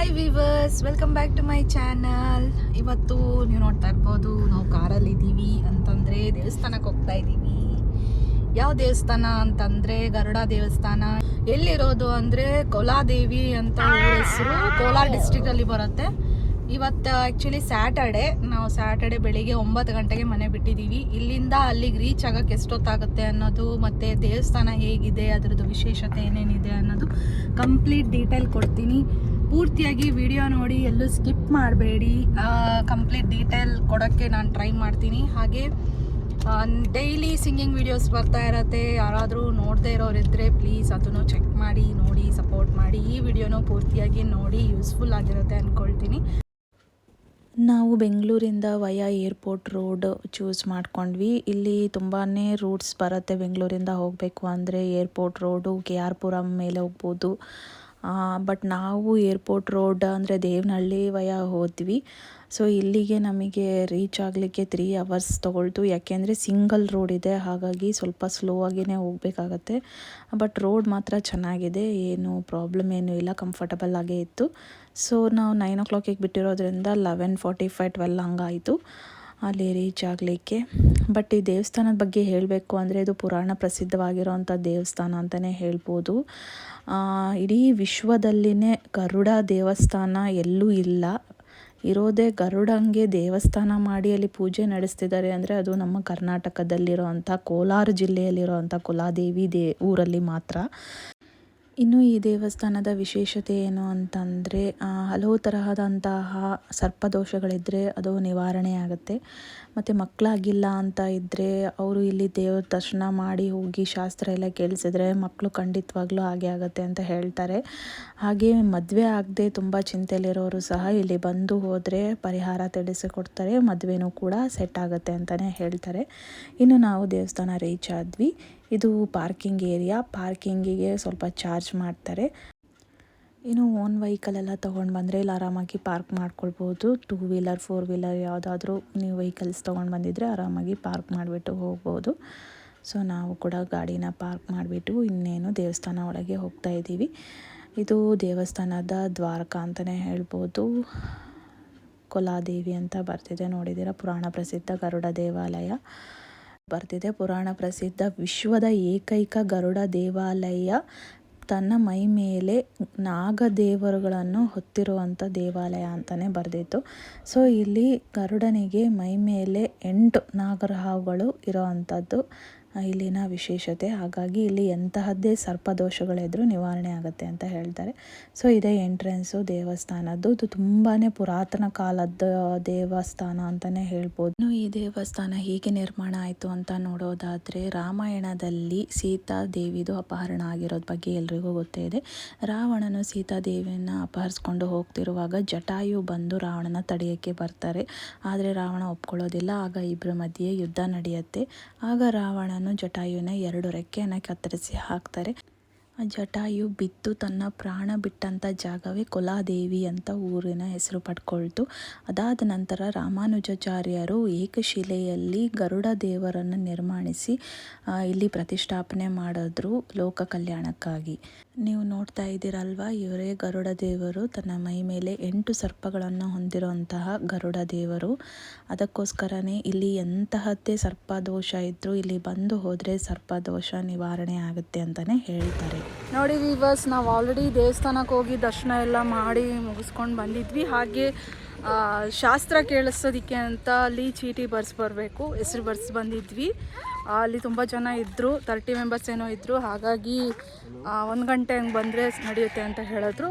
Hi viewers welcome back to my channel ಇವತ್ತು ನೀವು ನೋಡ್ತಾ ಇರ್ಬೋದು, ನಾವು ಕಾರಲ್ಲಿ ಇದ್ದೀವಿ ಅಂತಂದರೆ ದೇವಸ್ಥಾನಕ್ಕೆ ಹೋಗ್ತಾ ಇದ್ದೀವಿ ಯಾವ ದೇವಸ್ಥಾನ ಅಂತಂದರೆ ಗರುಡ ದೇವಸ್ಥಾನ. ಎಲ್ಲಿರೋದು ಅಂದರೆ ಕೋಲಾದೇವಿ ಅಂತ ಹೆಸರು. ಕೋಲಾರ ಡಿಸ್ಟಿಕಲ್ಲಿ ಬರುತ್ತೆ. ಇವತ್ತು ಆ್ಯಕ್ಚುಲಿ ಸ್ಯಾಟರ್ಡೆ ನಾವು ಸ್ಯಾಟರ್ಡೆ ಬೆಳಿಗ್ಗೆ ಒಂಬತ್ತು ಗಂಟೆಗೆ ಮನೆ ಬಿಟ್ಟಿದ್ದೀವಿ ಇಲ್ಲಿಂದ ಅಲ್ಲಿಗೆ ರೀಚ್ ಆಗೋಕ್ಕೆ ಎಷ್ಟೊತ್ತಾಗುತ್ತೆ ಅನ್ನೋದು, ಮತ್ತು ದೇವಸ್ಥಾನ ಹೇಗಿದೆ, ಅದರದ್ದು ವಿಶೇಷತೆ ಏನೇನಿದೆ ಅನ್ನೋದು ಕಂಪ್ಲೀಟ್ ಡೀಟೇಲ್ ಕೊಡ್ತೀನಿ. ಪೂರ್ತಿಯಾಗಿ ವಿಡಿಯೋ ನೋಡಿ, ಎಲ್ಲೂ ಸ್ಕಿಪ್ ಮಾಡಬೇಡಿ. ಕಂಪ್ಲೀಟ್ ಡೀಟೇಲ್ ಕೊಡೋಕ್ಕೆ ನಾನು ಟ್ರೈ ಮಾಡ್ತೀನಿ. ಹಾಗೆ ಡೈಲಿ ಸಿಂಗಿಂಗ್ ವಿಡಿಯೋಸ್ ಬರ್ತಾ ಇರತ್ತೆ. ಯಾರಾದರೂ ನೋಡದೇ ಇರೋರಿದ್ದರೆ ಪ್ಲೀಸ್ ಅದನ್ನು ಚೆಕ್ ಮಾಡಿ, ನೋಡಿ ಸಪೋರ್ಟ್ ಮಾಡಿ. ಈ ವಿಡಿಯೋನೂ ಪೂರ್ತಿಯಾಗಿ ನೋಡಿ ಯೂಸ್ಫುಲ್ ಆಗಿರುತ್ತೆ ಅಂದ್ಕೊಳ್ತೀನಿ ನಾವು ಬೆಂಗಳೂರಿಂದ ವಯಾ ಏರ್ಪೋರ್ಟ್ ರೋಡ್ ಚೂಸ್ ಮಾಡ್ಕೊಂಡ್ವಿ. ಇಲ್ಲಿ ತುಂಬಾ ರೂಟ್ಸ್ ಬರುತ್ತೆ ಬೆಂಗಳೂರಿಂದ ಹೋಗಬೇಕು ಅಂದರೆ. Airport road K R Puram ಮೇಲೆ ಹೋಗ್ಬೋದು. ಬಟ್ ನಾವು ಏರ್ಪೋರ್ಟ್ ರೋಡ್ ಅಂದರೆ ದೇವನಹಳ್ಳಿ ವಯ ಹೋದ್ವಿ. ಸೊ ಇಲ್ಲಿಗೆ ನಮಗೆ ರೀಚ್ ಆಗಲಿಕ್ಕೆ ತ್ರೀ ಅವರ್ಸ್ ತೊಗೊಳ್ತು. ಯಾಕೆಂದರೆ ಸಿಂಗಲ್ ರೋಡ್ ಇದೆ. ಹಾಗಾಗಿ ಸ್ವಲ್ಪ ಸ್ಲೋ ಆಗಿಯೇ ಹೋಗಬೇಕಾಗತ್ತೆ. ಬಟ್ ರೋಡ್ ಮಾತ್ರ ಚೆನ್ನಾಗಿದೆ. ಏನು ಪ್ರಾಬ್ಲಮ್ ಏನೂ ಇಲ್ಲ. ಕಂಫರ್ಟಬಲ್ ಆಗೇ ಇತ್ತು. ಸೊ ನಾವು ನೈನ್ ಓ ಕ್ಲಾಕಿಗೆ ಬಿಟ್ಟಿರೋದ್ರಿಂದ ಲೆವೆನ್ ಫಾರ್ಟಿ ಫೈವ್ ಟ್ವೆಲ್ ಹಂಗಾಯಿತು. ಅಲ್ಲಿ ರೀಚ್ ಆಗಲಿಕ್ಕೆ ಬಟ್ ಈ ದೇವಸ್ಥಾನದ ಬಗ್ಗೆ ಹೇಳಬೇಕು ಅಂದರೆ ಇದು ಪುರಾಣ ಪ್ರಸಿದ್ಧವಾಗಿರೋವಂಥ ದೇವಸ್ಥಾನ ಅಂತಲೇ ಹೇಳ್ಬೋದು. ಇಡೀ ವಿಶ್ವದಲ್ಲಿನೇ ಗರುಡ ದೇವಸ್ಥಾನ ಎಲ್ಲೂ ಇಲ್ಲ. ಇರೋದೇ ಗರುಡಂಗೆ ದೇವಸ್ಥಾನ ಮಾಡಿ ಅಲ್ಲಿ ಪೂಜೆ ನಡೆಸ್ತಿದ್ದಾರೆ ಅಂದರೆ ಅದು ನಮ್ಮ ಕರ್ನಾಟಕದಲ್ಲಿರೋವಂಥ ಕೋಲಾರ ಜಿಲ್ಲೆಯಲ್ಲಿರೋವಂಥ ಕುಲಾದೇವಿ ದೇ, ಊರಲ್ಲಿ ಮಾತ್ರ. ಇನ್ನು ಈ ದೇವಸ್ಥಾನದ ವಿಶೇಷತೆ ಏನು ಅಂತಂದರೆ ಹಲವು ತರಹದಂತಹ ಸರ್ಪದೋಷಗಳಿದ್ದರೆ ಅದು ನಿವಾರಣೆ ಆಗುತ್ತೆ. ಮತ್ತು ಮಕ್ಕಳಾಗಿಲ್ಲ ಅಂತ ಇದ್ದರೆ ಅವರು ಇಲ್ಲಿ ದೇವ್ರ ದರ್ಶನ ಮಾಡಿ ಹೋಗಿ ಶಾಸ್ತ್ರ ಎಲ್ಲ ಕೇಳಿಸಿದ್ರೆ ಮಕ್ಕಳು ಖಂಡಿತವಾಗ್ಲೂ ಹಾಗೆ ಆಗುತ್ತೆ ಅಂತ ಹೇಳ್ತಾರೆ. ಹಾಗೆ ಮದುವೆ ಆಗದೆ ತುಂಬ ಚಿಂತೆಯಲ್ಲಿರೋರು ಸಹ ಇಲ್ಲಿ ಬಂದು ಹೋದರೆ ಪರಿಹಾರ ತಿಳಿಸಿಕೊಡ್ತಾರೆ, ಮದುವೆನೂ ಕೂಡ ಸೆಟ್ ಆಗುತ್ತೆ ಅಂತಲೇ ಹೇಳ್ತಾರೆ. ಇನ್ನು ನಾವು ದೇವಸ್ಥಾನ ರೀಚ್ ಆದ್ವಿ ಇದು ಪಾರ್ಕಿಂಗ್ ಏರಿಯಾ. ಪಾರ್ಕಿಂಗಿಗೆ ಸ್ವಲ್ಪ ಚಾರ್ಜ್ ಮಾಡ್ತಾರೆ. ಇನ್ನು ಓನ್ ವೆಹಿಕಲ್ ಎಲ್ಲ ತೊಗೊಂಡು ಬಂದರೆ ಇಲ್ಲಿ ಆರಾಮಾಗಿ ಪಾರ್ಕ್ ಮಾಡ್ಕೊಳ್ಬೋದು. ಟೂ ವೀಲರ್, ಫೋರ್ ವೀಲರ್ ಯಾವುದಾದ್ರೂ ನೀವು ವೆಹಿಕಲ್ಸ್ ತೊಗೊಂಡು ಬಂದಿದ್ದರೆ ಆರಾಮಾಗಿ ಪಾರ್ಕ್ ಮಾಡಿಬಿಟ್ಟು ಹೋಗ್ಬೋದು. ಸೊ, ನಾವು ಕೂಡ ಗಾಡಿನ ಪಾರ್ಕ್ ಮಾಡಿಬಿಟ್ಟು ಇನ್ನೇನು ದೇವಸ್ಥಾನ ಒಳಗೆ ಹೋಗ್ತಾ ಇದ್ದೀವಿ. ಇದು ದೇವಸ್ಥಾನದ ದ್ವಾರಕ ಅಂತಲೇ ಹೇಳ್ಬೋದು. ಕೊಲಾದೇವಿ ಅಂತ ಬರ್ತಿದೆ ನೋಡಿದ್ದೀರಾ? ಪುರಾಣ ಪ್ರಸಿದ್ಧ ಗರುಡ ದೇವಾಲಯ. ಬರ್ತಿದೆ. ಪುರಾಣ ಪ್ರಸಿದ್ಧ ವಿಶ್ವದ ಏಕೈಕ ಗರುಡ ದೇವಾಲಯ. ತನ್ನ ಮೈ ಮೇಲೆ ನಾಗದೇವರುಗಳನ್ನು ಹೊತ್ತಿರುವಂಥ ದೇವಾಲಯ ಅಂತಲೇ ಬರೆದಿತ್ತು. ಸೊ ಇಲ್ಲಿ ಗರುಡನಿಗೆ ಮೈ ಮೇಲೆ ಎಂಟು ನಾಗರಹಾವುಗಳು ಇರೋವಂಥದ್ದು ಆ, ಇಲ್ಲಿನ ವಿಶೇಷತೆ. ಹಾಗಾಗಿ ಇಲ್ಲಿ ಎಂತಹದ್ದೇ ಸರ್ಪದೋಷಗಳೆದ್ರೂ ನಿವಾರಣೆ ಆಗುತ್ತೆ ಅಂತ ಹೇಳ್ತಾರೆ. ಸೊ, ಇದೇ ಎಂಟ್ರೆನ್ಸು ದೇವಸ್ಥಾನದ್ದು. ಇದು ತುಂಬಾ ಪುರಾತನ ಕಾಲದ ದೇವಸ್ಥಾನ ಅಂತಲೇ ಹೇಳ್ಬೋದು. ಈ ದೇವಸ್ಥಾನ ಹೇಗೆ ನಿರ್ಮಾಣ ಆಯಿತು ಅಂತ ನೋಡೋದಾದರೆ ರಾಮಾಯಣದಲ್ಲಿ ಸೀತಾ ದೇವಿದು ಅಪಹರಣ ಆಗಿರೋದ್ ಬಗ್ಗೆ ಎಲ್ರಿಗೂ ಗೊತ್ತೇ ಇದೆ. ರಾವಣನು ಸೀತಾದೇವಿಯನ್ನು ಅಪಹರಿಸ್ಕೊಂಡು ಹೋಗ್ತಿರುವಾಗ ಜಟಾಯು ಬಂದು ರಾವಣನ ತಡೆಯೋಕ್ಕೆ ಬರ್ತಾರೆ. ಆದರೆ ರಾವಣ ಒಪ್ಕೊಳ್ಳೋದಿಲ್ಲ. ಆಗ ಇಬ್ಬರ ಮಧ್ಯೆ ಯುದ್ಧ ನಡೆಯುತ್ತೆ. ಆಗ ಜಟಾಯುನ ಎರಡು ರೆಕ್ಕೆಯನ್ನು ಕತ್ತರಿಸಿ ಹಾಕ್ತಾರೆ. ಜಟಾಯು ಬಿದ್ದು ತನ್ನ ಪ್ರಾಣ ಬಿಟ್ಟಂಥ ಜಾಗವೇ ಕೊಲಾದೇವಿ ಅಂತ ಊರಿನ ಹೆಸರು ಪಡ್ಕೊಳ್ತು. ಅದಾದ ನಂತರ ರಾಮಾನುಜಾಚಾರ್ಯರು ಏಕಶಿಲೆಯಲ್ಲಿ ಗರುಡ ದೇವರನ್ನು ನಿರ್ಮಾಣಿಸಿ ಇಲ್ಲಿ ಪ್ರತಿಷ್ಠಾಪನೆ ಮಾಡಿದ್ರು ಲೋಕ ಕಲ್ಯಾಣಕ್ಕಾಗಿ. ನೀವು ನೋಡ್ತಾ ಇದ್ದೀರಲ್ವಾ, ಇವರೇ ಗರುಡ ದೇವರು ತನ್ನ ಮೈ ಮೇಲೆ ಎಂಟು ಸರ್ಪಗಳನ್ನು ಹೊಂದಿರುವಂತಹ ಗರುಡ ದೇವರು ಅದಕ್ಕೋಸ್ಕರನೇ ಇಲ್ಲಿ ಎಂತಹದ್ದೇ ಸರ್ಪದೋಷ ಇದ್ದರೂ ಇಲ್ಲಿ ಬಂದು ಹೋದರೆ ಸರ್ಪದೋಷ ನಿವಾರಣೆ ಆಗುತ್ತೆ ಅಂತಲೇ ಹೇಳ್ತಾರೆ. ನೋಡಿ ವಿವರ್ಸ್ ನಾವು ಆಲ್ರೆಡಿ ದೇವಸ್ಥಾನಕ್ಕೆ ಹೋಗಿ ದರ್ಶನ ಎಲ್ಲ ಮಾಡಿ ಮುಗಿಸ್ಕೊಂಡು ಬಂದಿದ್ವಿ. ಹಾಗೆ ಶಾಸ್ತ್ರ ಕೇಳಿಸೋದಕ್ಕೆ ಅಂತ ಅಲ್ಲಿ ಚೀಟಿ ಬರ್ಸ್ ಬರಬೇಕು, ಹೆಸ್ರು ಬರ್ಸ್ ಬಂದಿದ್ವಿ. ಅಲ್ಲಿ ತುಂಬ ಜನ ಇದ್ದರು ತರ್ಟಿ ಮೆಂಬರ್ಸ್ ಏನೋ ಇದ್ದರು ಹಾಗಾಗಿ ಒಂದು ಗಂಟೆ ಹಂಗೆ ಬಂದರೆ ನಡೆಯುತ್ತೆ ಅಂತ ಹೇಳಿದ್ರು.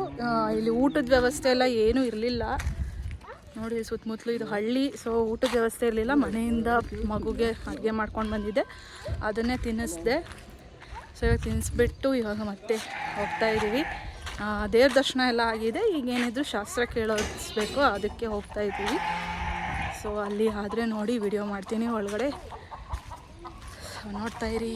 ಇಲ್ಲಿ ಊಟದ ವ್ಯವಸ್ಥೆ ಎಲ್ಲ ಏನೂ ಇರಲಿಲ್ಲ. ನೋಡಿ, ಸುತ್ತಮುತ್ತಲು ಇದು ಹಳ್ಳಿ ಸೊ ಊಟದ ವ್ಯವಸ್ಥೆ ಇರಲಿಲ್ಲ. ಮನೆಯಿಂದ ಮಗುಗೆ ಅಡುಗೆ ಮಾಡ್ಕೊಂಡು ಬಂದಿದ್ದೆ. ಅದನ್ನೇ ತಿನ್ನಿಸ್ದೆ. ಸೊ ಇವಾಗ ತಿನ್ನಿಸ್ಬಿಟ್ಟು ಇವಾಗ ಮತ್ತೆ ಹೋಗ್ತಾ ಇದ್ದೀವಿ. ದೇವ್ರ ದರ್ಶನ ಎಲ್ಲ ಆಗಿದೆ. ಈಗ ಏನಿದ್ರು ಶಾಸ್ತ್ರ ಕೇಳಿಸ್ಬೇಕು ಅದಕ್ಕೆ ಹೋಗ್ತಾ ಇದ್ದೀವಿ. ಸೊ ಅಲ್ಲಿ ಆದರೆ ನೋಡಿ ವಿಡಿಯೋ ಮಾಡ್ತೀನಿ ಒಳಗಡೆ. ನೋಡ್ತಾ ಇರಿ.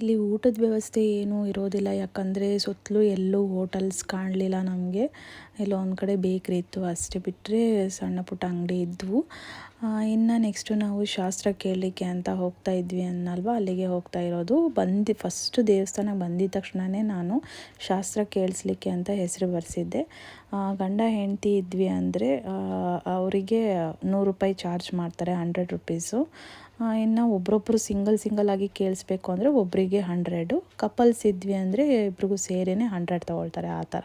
ಇಲ್ಲಿ ಊಟದ ವ್ಯವಸ್ಥೆ ಏನೂ ಇರೋದಿಲ್ಲ. ಯಾಕಂದರೆ ಸುತ್ತಲೂ ಎಲ್ಲೂ ಹೋಟೆಲ್ಸ್ ಕಾಣಲಿಲ್ಲ ನಮಗೆ. ಎಲ್ಲೋ ಒಂದು ಕಡೆ ಬೇಕ್ರಿ ಇತ್ತು ಅಷ್ಟೇ ಬಿಟ್ಟರೆ ಸಣ್ಣ ಪುಟ್ಟ ಅಂಗಡಿ ಇದ್ವು. ಇನ್ನು ನೆಕ್ಸ್ಟು ನಾವು ಶಾಸ್ತ್ರ ಕೇಳಲಿಕ್ಕೆ ಅಂತ ಹೋಗ್ತಾ ಇದ್ವಿ ಅನ್ನಲ್ವಾ? ಅಲ್ಲಿಗೆ ಹೋಗ್ತಾ ಇರೋದು. ಬಂದು ಫಸ್ಟು ದೇವಸ್ಥಾನ ಬಂದಿದ ತಕ್ಷಣವೇ ನಾನು ಶಾಸ್ತ್ರ ಕೇಳಿಸ್ಲಿಕ್ಕೆ ಅಂತ ಹೆಸರು ಬರೆಸಿದ್ದೆ. ಗಂಡ ಹೆಂಡತಿ ಇದ್ವಿ ಅಂದರೆ ಅವರಿಗೆ ನೂರು ರೂಪಾಯಿ ಚಾರ್ಜ್ ಮಾಡ್ತಾರೆ ಹಂಡ್ರೆಡ್ ರುಪೀಸು ಇನ್ನು ಒಬ್ರೊಬ್ಬರು ಸಿಂಗಲ್ ಸಿಂಗಲ್ ಆಗಿ ಕೇಳಿಸ್ಬೇಕು ಅಂದರೆ ಒಬ್ಬರಿಗೆ ಹಂಡ್ರೆಡು ಕಪಲ್ಸ್ ಇದ್ವಿ ಅಂದರೆ ಇಬ್ರಿಗೂ ಸೇರಿನೇ ಹಂಡ್ರೆಡ್ ತೊಗೊಳ್ತಾರೆ ಆ ಥರ.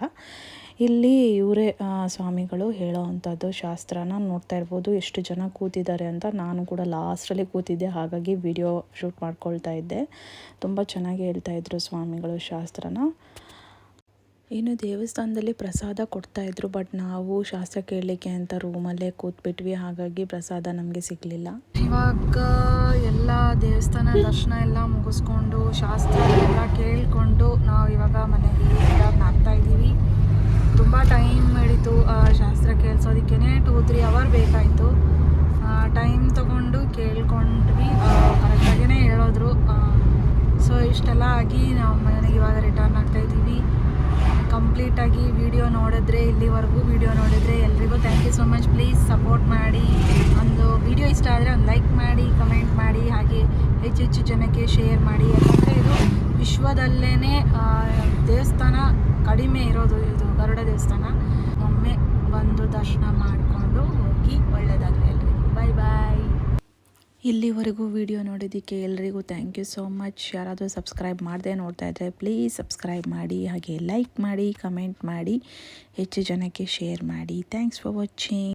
ಇಲ್ಲಿ ಇವರೇ ಸ್ವಾಮಿಗಳು ಹೇಳೋ ಅಂಥದ್ದು ಶಾಸ್ತ್ರನ ನೋಡ್ತಾ ಇರ್ಬೋದು. ಎಷ್ಟು ಜನ ಕೂತಿದ್ದಾರೆ ಅಂತ ನಾನು ಕೂಡ ಲಾಸ್ಟಲ್ಲಿ ಕೂತಿದ್ದೆ. ಹಾಗಾಗಿ ವಿಡಿಯೋ ಶೂಟ್ ಮಾಡ್ಕೊಳ್ತಾ ಇದ್ದೆ. ತುಂಬ ಚೆನ್ನಾಗಿ ಹೇಳ್ತಾಯಿದ್ರು ಸ್ವಾಮಿಗಳು ಶಾಸ್ತ್ರನ. ಇನ್ನು ದೇವಸ್ಥಾನದಲ್ಲಿ ಪ್ರಸಾದ ಕೊಡ್ತಾಯಿದ್ರು ಬಟ್ ನಾವು ಶಾಸ್ತ್ರ ಕೇಳಲಿಕ್ಕೆ ಅಂತ ರೂಮಲ್ಲೇ ಕೂತ್ಬಿಟ್ವಿ, ಹಾಗಾಗಿ ಪ್ರಸಾದ ನಮಗೆ ಸಿಗಲಿಲ್ಲ. ಇವಾಗ ಎಲ್ಲ ದೇವಸ್ಥಾನ ದರ್ಶನ ಎಲ್ಲ ಮುಗಿಸ್ಕೊಂಡು, ಶಾಸ್ತ್ರ ಎಲ್ಲ ಕೇಳಿಕೊಂಡು ನಾವು ಇವಾಗ ಮನೆಗೆ ಹಾಕ್ತಾ ಇದ್ದೀವಿ. ತುಂಬ ಟೈಮ್ ಹಿಡಿತು ಶಾಸ್ತ್ರ ಕೇಳಿಸೋದಕ್ಕೇ ಟೂ ತ್ರೀ ಅವರ್ ಬೇಕಾಯಿತು. ಟೈಮ್ ತಗೊಂಡು ಕೇಳ್ಕೊಂಡ್ವಿ ಕರೆಕ್ಟಾಗೇ ಹೇಳಿದ್ರು. ಸೊ ಇಷ್ಟೆಲ್ಲ ಆಗಿ ನಾವು ಮನೆಗೆ ಇವಾಗ ರಿಟರ್ನ್ ಆಗ್ತಾ ಇದ್ದೀವಿ ಕಂಪ್ಲೀಟಾಗಿ ವಿಡಿಯೋ ನೋಡಿದ್ರೆ, ಇಲ್ಲಿವರೆಗೂ ವಿಡಿಯೋ ನೋಡಿದರೆ ಎಲ್ರಿಗೂ thank you so much please support ಮಾಡಿ. ಒಂದು ವಿಡಿಯೋ ಇಷ್ಟ ಆದರೆ ಒಂದು ಲೈಕ್ ಮಾಡಿ ಕಮೆಂಟ್ ಮಾಡಿ, ಹಾಗೆ ಹೆಚ್ಚು ಹೆಚ್ಚು ಜನಕ್ಕೆ ಶೇರ್ ಮಾಡಿ. ಯಾಕಂದರೆ ಇದು ವಿಶ್ವದಲ್ಲೇ ದೇವಸ್ಥಾನ ಕಡಿಮೆ ಇರೋದು ಇದು ಗರುಡ ದೇವಸ್ಥಾನ. ಒಮ್ಮೆ ಬಂದು ದರ್ಶನ ಮಾಡಿಕೊಂಡು ಹೋಗಿ ಒಳ್ಳೆಯದಾಗಲಿ ಎಲ್ರಿಗೂ. ಬಾಯ್ ಬಾಯ್ ಇಲ್ಲಿವರೆಗೂ ವಿಡಿಯೋ ನೋಡಿದ್ದಕ್ಕೆ ಎಲ್ರಿಗೂ ಥ್ಯಾಂಕ್ ಯು ಸೋ ಮಚ್ ಯಾರಾದರೂ ಸಬ್ಸ್ಕ್ರೈಬ್ ಮಾಡದೆ ನೋಡ್ತಾ ಇದ್ದರೆ ಪ್ಲೀಸ್ ಸಬ್ಸ್ಕ್ರೈಬ್ ಮಾಡಿ, ಹಾಗೆ ಲೈಕ್ ಮಾಡಿ ಕಮೆಂಟ್ ಮಾಡಿ, ಹೆಚ್ಚು ಜನಕ್ಕೆ ಶೇರ್ ಮಾಡಿ. Thanks for watching